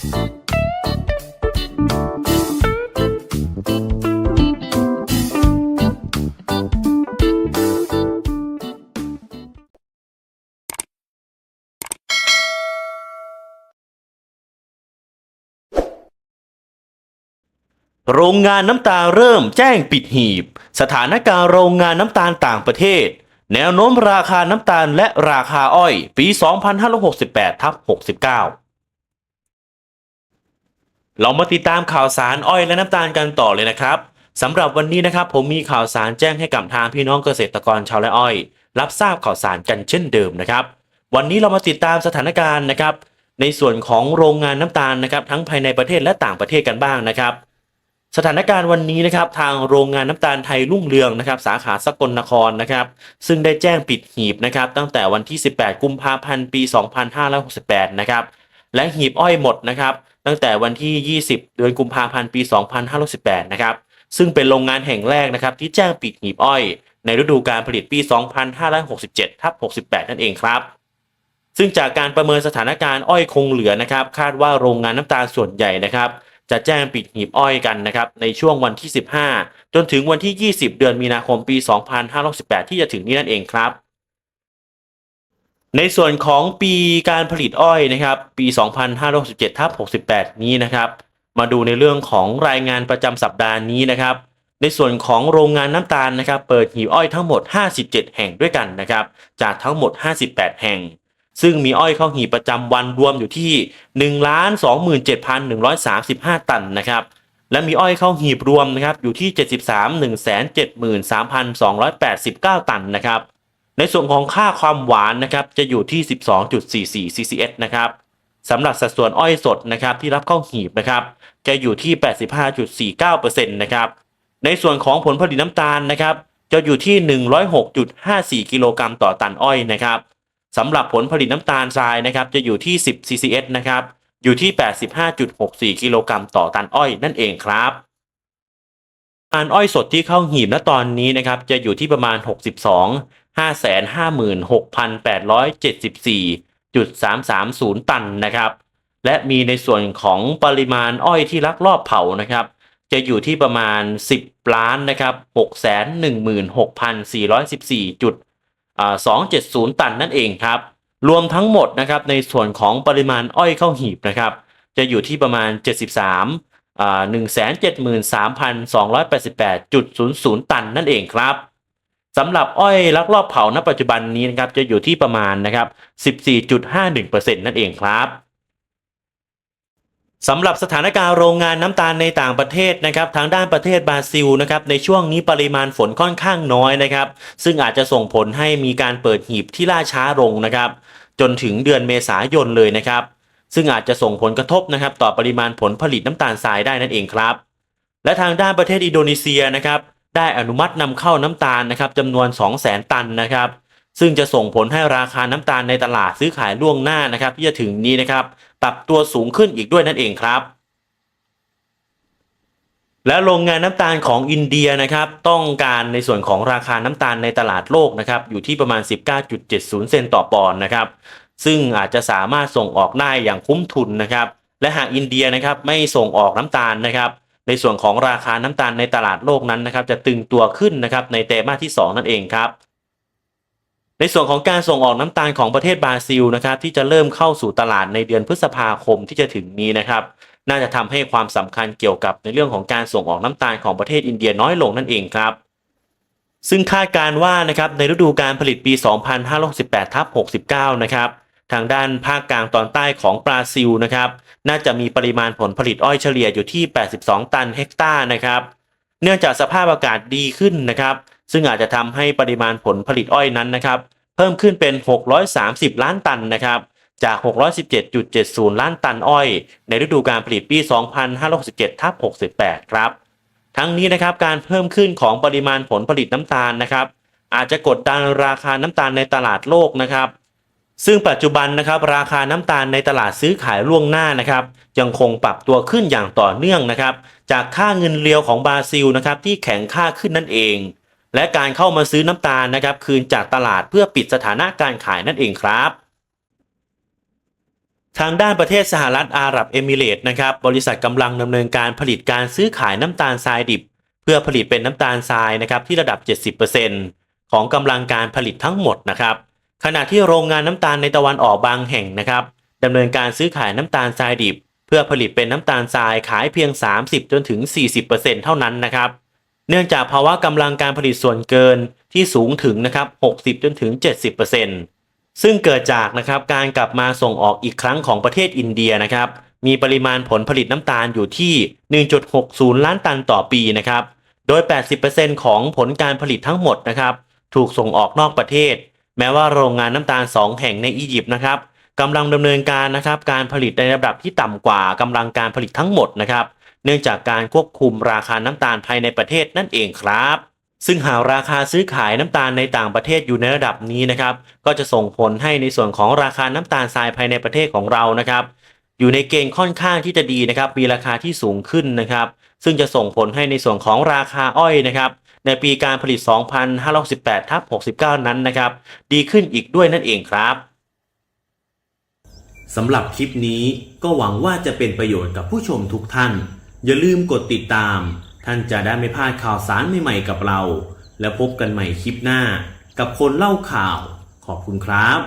โรงงานน้ำตาเริ่มแจ้งปิดหีบ สถานการณ์โรงงานน้ำตาลต่างประเทศ แนวโน้มราคาน้ำตาลและราคาอ้อย ปี 2568ทับ69 เรามาติดตามข่าวสารอ้อยและน้ำตาลกันต่อเลยนะครับสำหรับวันนี้นะครับผมมีข่าวสารแจ้งให้กับทางพี่น้องเกษตรกรชาวไร่อ้อย รับทราบข่าวสารกันเช่นเดิมนะครับ วันนี้เรามาติดตามสถานการณ์นะครับ ในส่วนของโรงงานน้ำตาลนะครับ ทั้งภายในประเทศและต่างประเทศกันบ้างนะครับ สถานการณ์วันนี้นะครับ ทางโรงงานน้ำตาลไทยรุ่งเรืองนะครับ สาขาสกลนครนะครับ ซึ่งได้แจ้งปิดหีบนะครับ ตั้งแต่วันที่ 18 กุมภาพันธ์ปี 2568 นะครับและหีบอ้อยหมดนะครับ ตั้งแต่วันที่ 20 เดือนกุมภาพันธ์ปี 2518 นะครับ ซึ่งเป็นโรงงานแห่งแรกนะครับที่แจ้งปิดหีบอ้อย ในฤดูการผลิตปี 2567ทับ68 นั่นเองครับ ซึ่งจากการประเมินสถานการณ์อ้อยคงเหลือนะครับ คาดว่าโรงงานน้ำตาลส่วนใหญ่นะครับ จะแจ้งปิดหีบอ้อยกันนะครับในช่วงวันที่ 15 จนถึงวันที่ 20 เดือนมีนาคมปี 2568 ที่จะถึงนี้นั่นเองครับ ในส่วนของปีการผลิตอ้อยนะครับ ปี 2567ทับ68 นี้นะครับ มาดูในเรื่องของรายงานประจำสัปดาห์นี้นะครับ ในส่วนของโรงงานน้ำตาลนะครับ เปิดหีบอ้อยทั้งหมด 57 แห่งด้วยกันนะครับ จากทั้งหมด 58 แห่ง ซึ่งมีอ้อยเข้าหีบประจำวันรวมอยู่ที่ 1 27,135 ตันนะครับ และมีอ้อยเข้าหีบรวมนะครับอยู่ที่ 73 173,289 ตันนะครับ ในส่วนของค่าความหวานนะครับจะอยู่ที่ 12.44 CCS นะครับสำหรับสัดส่วนอ้อยสดนะครับที่รับเข้าหีบนะครับจะอยู่ที่ 85.49%นะครับในส่วนของผลผลิตน้ำตาลนะครับจะอยู่ที่ 106.54 กิโลกรัมต่อตันอ้อยนะครับสำหรับผลผลิตน้ำตาลทรายนะครับจะอยู่ที่ 10 CCS นะครับอยู่ที่ 85.64 กิโลกรัมต่อตันอ้อยนั่นเองครับน้ำตาลอ้อยสดที่เข้าหีบณตอนนี้นะครับจะอยู่ที่ประมาณ 62 556,874.330 ตันนะครับ และมีในส่วนของปริมาณอ้อยที่ลักลอบเผานะครับ จะอยู่ที่ประมาณ 10 ล้านนะครับ616,414.270 ตันนั่นเองครับ รวมทั้งหมดนะครับในส่วนของปริมาณอ้อยเข้าหีบนะครับ จะอยู่ที่ประมาณ 73 173,288.00 ตันนั่นเองครับ สำหรับอ้อยลักลอบเผาณปัจจุบันนี้นะครับจะอยู่ที่ประมาณนะครับ 14.51%นั่นเองครับสำหรับสถานการณ์โรงงานน้ำตาลในต่างประเทศนะครับทางด้านประเทศบราซิลนะครับในช่วงนี้ปริมาณฝนค่อนข้างน้อยนะครับ ซึ่งอาจจะส่งผลให้มีการเปิดหีบที่ล่าช้าลงนะครับ จนถึงเดือนเมษายนเลยนะครับ ซึ่งอาจจะส่งผลกระทบนะครับ ต่อปริมาณผลผลิตน้ำตาลทรายได้นั่นเองครับ และทางด้านประเทศอินโดนีเซียนะครับ ได้อนุมัตินำเข้าน้ำตาลนะครับจำนวน 200,000 ตันนะครับ ซึ่งจะส่งผลให้ราคาน้ำตาลในตลาดซื้อขายล่วงหน้านะครับที่จะถึงนี้นะครับปรับตัวสูงขึ้นอีกด้วยนั่นเองครับ และโรงงานน้ำตาลของอินเดียนะครับ ต้องการในส่วนของราคาน้ำตาลในตลาดโลกนะครับ อยู่ที่ประมาณ 19.70 เซนต์ต่อปอนด์นะครับ ซึ่งอาจจะสามารถส่งออกได้อย่างคุ้มทุนนะครับ และหากอินเดียนะครับไม่ส่งออกน้ำตาลนะครับ ในส่วนของราคาน้ำตาลในตลาดโลกนั้นนะครับจะตึงตัวขึ้นนะครับในไตรมาสที่ 2 นั่นเองครับในส่วนของการส่งออกน้ำตาลของประเทศบราซิลนะครับที่จะเริ่มเข้าสู่ตลาดในเดือนพฤษภาคมที่จะถึงนี้นะครับน่าจะทำให้ความสำคัญเกี่ยวกับในเรื่องของการส่งออกน้ำตาลของประเทศอินเดียน้อยลงนั่นเองครับ ซึ่งคาดการว่านะครับในฤดูการผลิตปี 2568ทับ69 นะครับ ทางด้านภาคกลางตอนใต้ของบราซิลนะครับ น่าจะมีปริมาณผลผลิตอ้อยเฉลี่ยอยู่ที่ 82 ตันเฮกตาร์นะครับ เนื่องจากสภาพอากาศดีขึ้นนะครับ ซึ่งอาจจะทำให้ปริมาณผลผลิตอ้อยนั้นนะครับ เพิ่มขึ้นเป็น 630 ล้านตันนะครับจาก 617.70 ล้านตันอ้อย ในฤดูการผลิตปี 2567ทับ68 ครับ ทั้งนี้นะครับการเพิ่มขึ้นของปริมาณผลผลิตน้ำตาลนะครับ อาจจะกดดันราคาน้ำตาลในตลาดโลกนะครับ ซึ่งปัจจุบันนะครับราคาน้ำตาลในตลาดซื้อขายล่วงหน้านะครับยังคงปรับตัวขึ้นอย่างต่อเนื่องนะครับ จากค่าเงินเรียวของบราซิลนะครับที่แข็งค่าขึ้นนั่นเอง และการเข้ามาซื้อน้ำตาลนะครับ คืนจากตลาดเพื่อปิดสถานะการขายนั่นเองครับ ทางด้านประเทศสหรัฐอาหรับเอมิเรต์นะครับบริษัทกำลังดำเนินการผลิตการซื้อขายน้ำตาลทรายดิบ เพื่อผลิตเป็นน้ำตาลทรายนะครับที่ระดับ 70%ของกำลังการผลิตทั้งหมดนะครับ ขณะที่โรงงานน้ำตาลในตะวันออกบางแห่งนะครับดำเนินการซื้อขายน้ำตาลทรายดิบ เพื่อผลิตเป็นน้ำตาลทรายขายเพียง 30 จนถึง 40%เท่านั้นนะครับ เนื่องจากภาวะกำลังการผลิตส่วนเกินที่สูงถึงนะครับ 60 จนถึง 70%ซึ่งเกิดจากนะครับการกลับมาส่งออกอีกครั้งของประเทศอินเดียนะครับ มีปริมาณผลผลิตน้ำตาลอยู่ที่ 1.60 ล้านตันต่อปีนะครับ โดย 80%ของผลการผลิตทั้งหมดนะครับ ถูกส่งออกนอกประเทศ แม้ว่าโรงงานน้ำตาล 2 แห่งในอียิปต์นะครับกำลังดำเนินการนะครับการผลิตในระดับที่ต่ำกว่ากำลังการผลิตทั้งหมดนะครับ เนื่องจากการควบคุมราคาน้ำตาลภายในประเทศนั่นเองครับ ซึ่งหากราคาซื้อขายน้ำตาลในต่างประเทศอยู่ในระดับนี้นะครับ ก็จะส่งผลให้ในส่วนของราคาน้ำตาลทรายภายในประเทศของเรานะครับ อยู่ในเกณฑ์ค่อนข้างที่จะดีนะครับ มีราคาที่สูงขึ้นนะครับ ซึ่งจะส่งผลให้ในส่วนของราคาอ้อยนะครับ ในปีการผลิต 2568ทับ69 นั้นนะครับ ดีขึ้นอีกด้วยนั่นเองครับสำหรับคลิปนี้ก็หวังว่าจะเป็นประโยชน์กับผู้ชมทุกท่าน อย่าลืมกดติดตาม ท่านจะได้ไม่พลาดข่าวสารใหม่ๆกับเรา แล้วพบกันใหม่คลิปหน้า กับคนเล่าข่าว ขอบคุณครับ